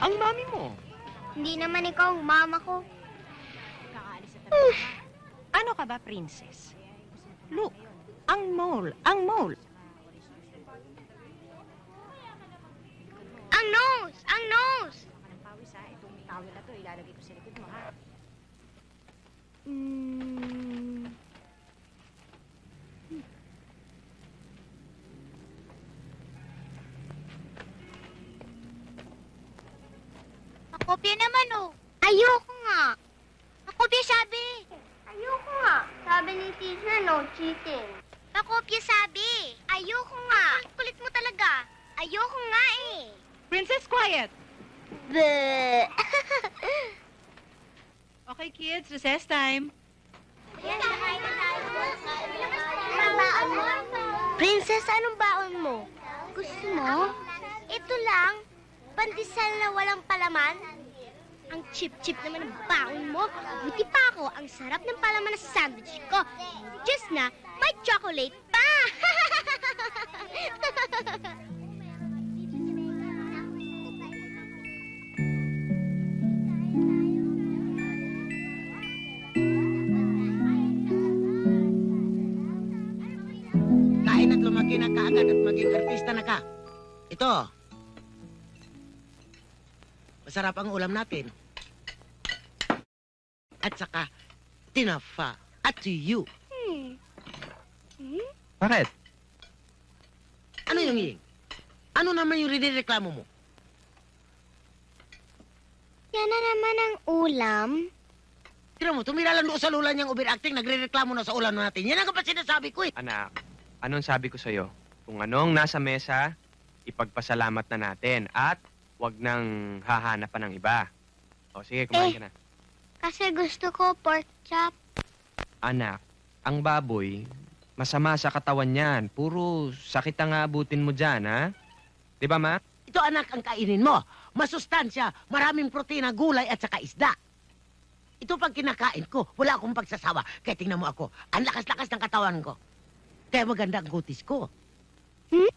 Ang mami mo. Hindi naman ikaw ang mama ko. Ano ka ba, princess? Look, ang mole, ang mole. Ang nose! Ang nose! Mm. Nakopya naman oh. Ayoko nga. Nakopya sabi. Ayoko nga. Sabi ni teacher, no cheating. Nakopya sabi. Ayoko nga. Kulit mo talaga. Ayoko nga eh. Princess, quiet! Bleh. Okay, kids, recess time. Princess, anong baon mo? Gusto mo? Ito lang. Pandesal na walang palaman. Ang chip-chip naman ng baon mo. Buti pa ako, ang sarap ng palaman na sandwich ko. Just na, may chocolate pa! Kain at lumaki na kaagad at maging artista na ka. Ito. Masarap ang ulam natin. At saka, tinafa. At to you. Hmm. Hmm? Bakit? Ano yung ying? Ano naman yung reklamo mo? Yan na naman ang ulam. Tira mo, tumira lang doon sa lula niyang overacting, nagre-reklamo na sa ulam natin. Yan ang kapag sinasabi ko eh. Anak, anong sabi ko sa'yo? Kung anong nasa mesa, ipagpasalamat na natin at wag nang hahanapan ng iba. O sige, kumain Eh. ka na. Kasi gusto ko pork chop. Anak, ang baboy, masama sa katawan yan. Puro sakit ang aabutin mo dyan, ha? Di ba, Ma? Ito anak ang kainin mo. Masustansya, maraming protina, gulay at saka isda. Ito pag kinakain ko, wala akong pagsasawa. Kaya tingnan mo ako, ang lakas-lakas ng katawan ko. Kaya maganda ang kutis ko. Hmm?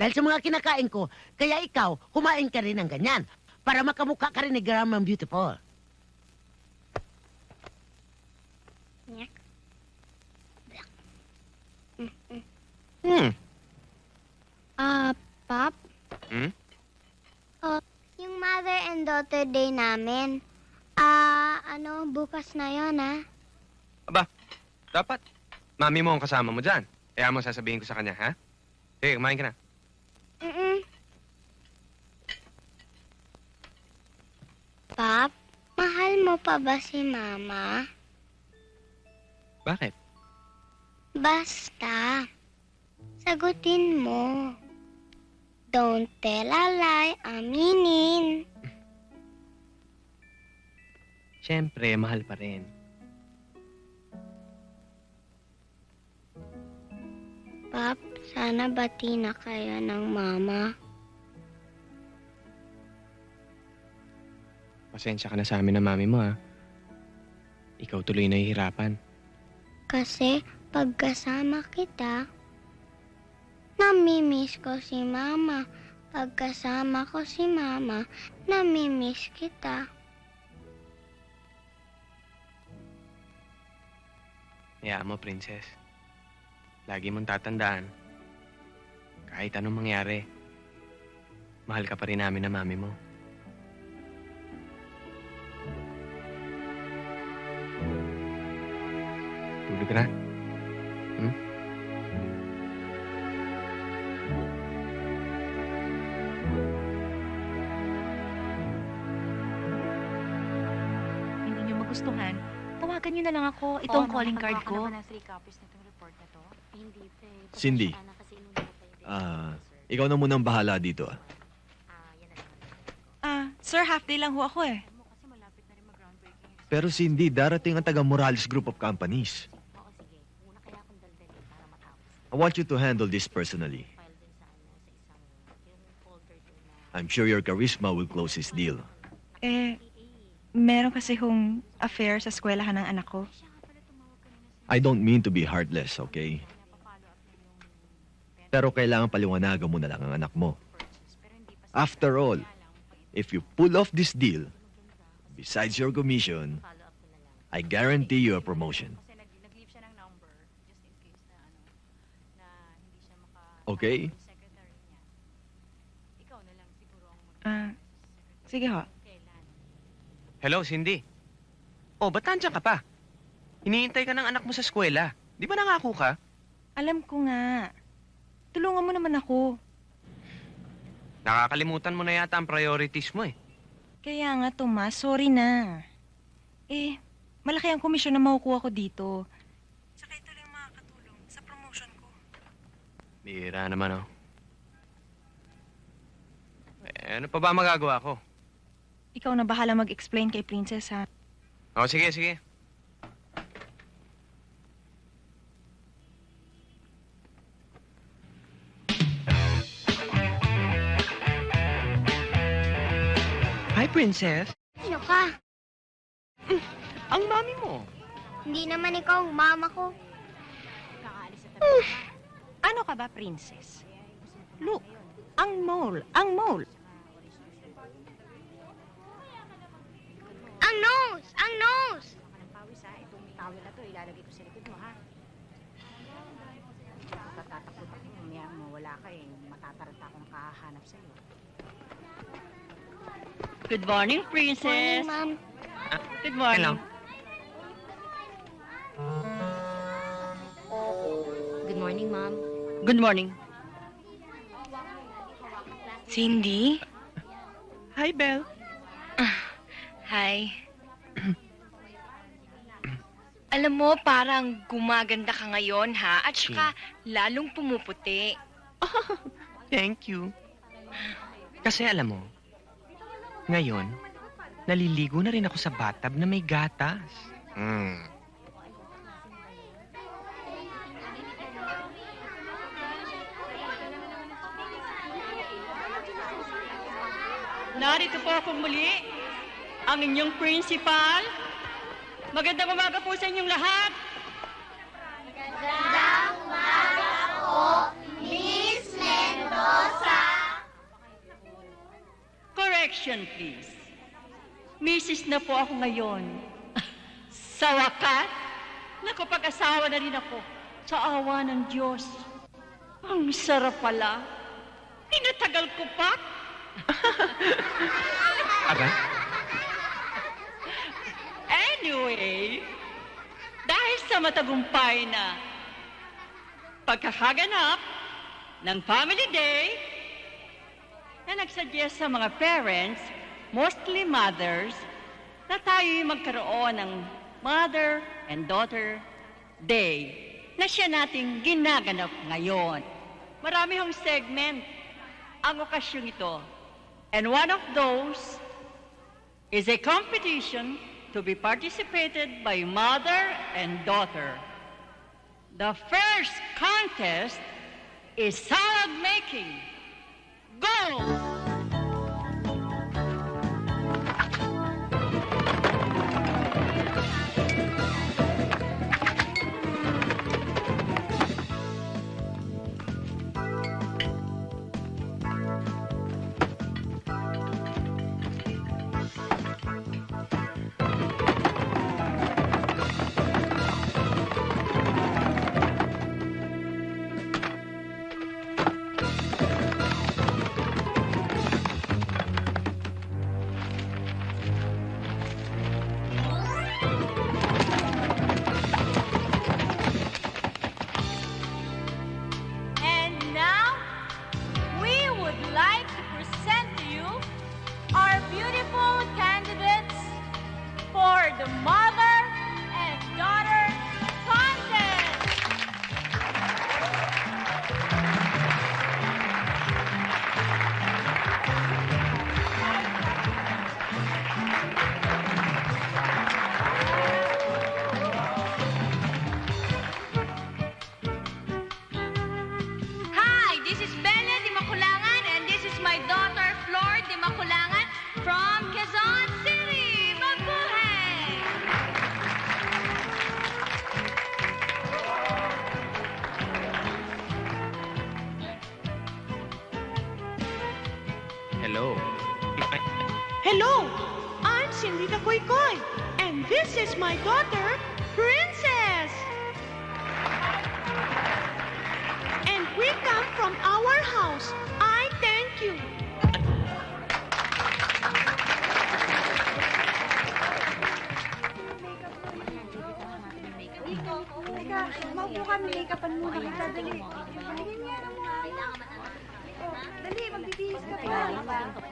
Dahil sa mga kinakain ko, kaya ikaw, kumain ka rin ng ganyan. Para makamukha ka rin ni Grandma Beautiful. Hmm. Ah, Pop? Hmm? Uh, yung mother and daughter day namin. Ah, ano, bukas na yon ah. Dapat, mami mo ang kasama mo dyan. Kaya mo sasabihin ko sa kanya, ha? Sige, kumain ka na. Mm-mm. Pop, mahal mo pa ba si Mama? Bakit? Basta, sagutin mo. Don't tell a lie, aminin. Siyempre, mahal pa rin. Pop, sana bati na kayo ng Mama. Pasensya ka na sa amin na mami mo, ha? Ikaw tuloy nahihirapan. Kasi pagkasama kita, namimiss ko si Mama. Pagkasama ko si Mama, namimiss kita. Hayaan mo, princess. Lagi mong tatandaan. Kahit anong mangyari, mahal ka pa rin namin na mami mo. Tulog ka na. Hindi niyo magustuhan. Tawagan niyo na lang ako. Ito ang calling card ko. Cindy. Ah, ikaw na munang bahala dito. ah. Ah, sir, half day lang ho ako eh. Pero Cindy, darating ang taga Morales Group of Companies. I want you to handle this personally. I'm sure your charisma will close this deal. Eh, meron kasi hong affair sa eskwelahan ng anak ko. I don't mean to be heartless, okay? Pero kailangan paliwanagan mo na lang ang anak mo. After all, If you pull off this deal, besides your commission, I guarantee you a promotion. Okay? Ah, sige ho. Hello, Cindy. Oh, ba't nandiyan ka pa? Hinihintay ka ng anak mo sa eskwela. Di ba nangako ka? Alam ko nga. Tulungan mo naman ako. Nakakalimutan mo na yata ang priorities mo eh. Kaya nga, Tomas, sorry na. Eh, malaki ang komisyon na makukuha ko dito. Saka ito lang makakatulong sa promotion ko. Bira naman oh. Eh, ano pa ba magagawa ko? Ikaw na bahala mag-explain kay Princess, ha? Oh, sige, sige. Hi, Princess. Sino ka? Ang mami mo. Hindi naman ikaw ang mama ko. Ano ka ba, Princess? Look, ang mole, ang mole. Ang nose! Ang nose! Good morning, Morning, Princess. ma'am. Good morning. Hello. Good morning, ma'am. Good morning. Cindy? Hi, Belle. Hi. Alam mo, parang gumaganda ka ngayon, ha? At saka, lalong pumuputi. Thank you. Kasi alam mo, ngayon, naliligo na rin ako sa bathtub na may gatas. Mm. Narito po ako muli, ang inyong principal. Magandang umaga po sa inyong lahat. Correction, please. Mrs. na po ako ngayon. sa wakas, nakapag-asawa na rin ako sa awa ng Diyos. Ang sarap pala. Pinatagal ko pa. Aba? Anyway, dahil sa matagumpay na pagkakaganap ng Family Day, na nagsuggest sa mga parents, mostly mothers, na tayo'y magkaroon ng Mother and Daughter Day na siya nating ginaganap ngayon. Marami hong segment ang okasyong ito. And one of those is a competition to be participated by mother and daughter. The first contest is salad making. Go! Hello, I'm Cindy Koy, and this is my daughter, Princess. And we come from our house. I thank you. Hoy,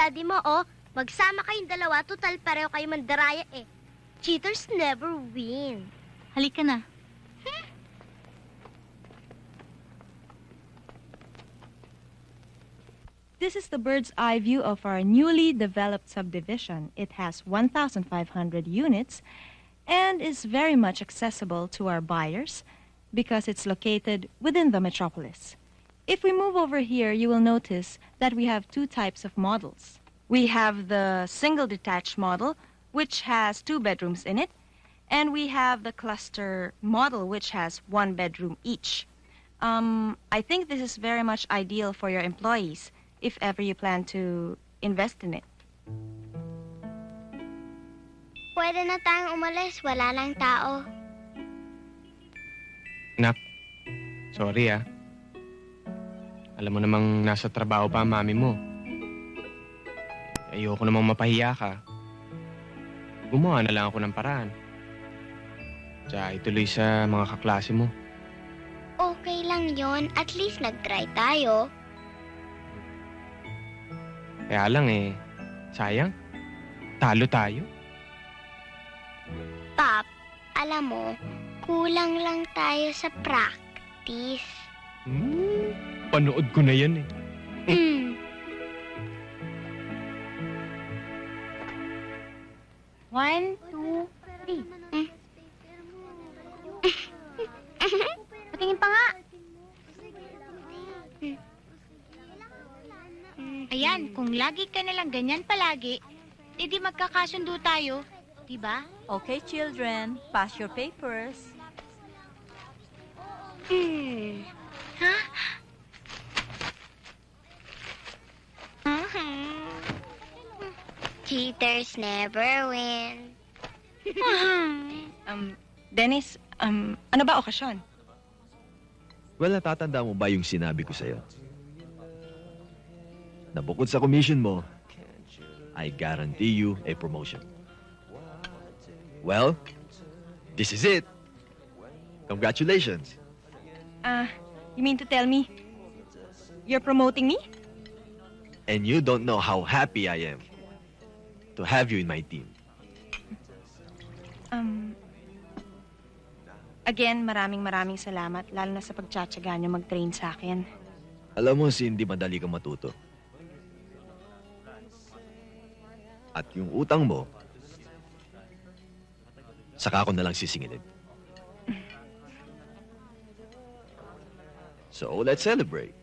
daddy mo, oh. Magsama kayong dalawa, total pareho kayo mandaraya eh. Cheaters never win. Halika na. This is the bird's eye view of our newly developed subdivision. It has 1,500 units and is very much accessible to our buyers because it's located within the metropolis. If we move over here, you will notice that we have two types of models. We have the single detached model, which has two bedrooms in it, and we have the cluster model, which has one bedroom each. Um, I think this is very much ideal for your employees if ever you plan to invest in it. Pwede na tayong umalis, wala lang tao. Nak, sorry ah. Alam mo namang nasa trabaho pa ang mami mo. Ayoko namang mapahiya ka. Gumawa na lang ako ng paraan. Tsaka ituloy sa mga kaklase mo. Okay lang yon. At least nag-try tayo. Kaya lang eh, sayang. Talo tayo. Pop, alam mo, kulang lang tayo sa practice. Hmm, panood ko na yan eh. Hmm. One, two, three. Patingin pa nga. Ayan, kung lagi ka nalang ganyan palagi, edi magkakasundo tayo. Diba? Okay, children, pass your papers. Hmm. Ha? Cheaters never win. Um, Dennis, um, ano ba okasyon? Well, natatanda mo ba yung sinabi ko sa'yo? Na bukod sa commission mo, I guarantee you a promotion. Well, this is it. Congratulations. Ah, you mean to tell me you're promoting me? And you don't know how happy I am to have you in my team. Um, again, maraming maraming salamat, lalo na sa pagtsatsaga niyo mag-train sa akin. Alam mo, Cindy, madali kang matuto. At yung utang mo, saka ako na lang sisingilin. So, let's celebrate.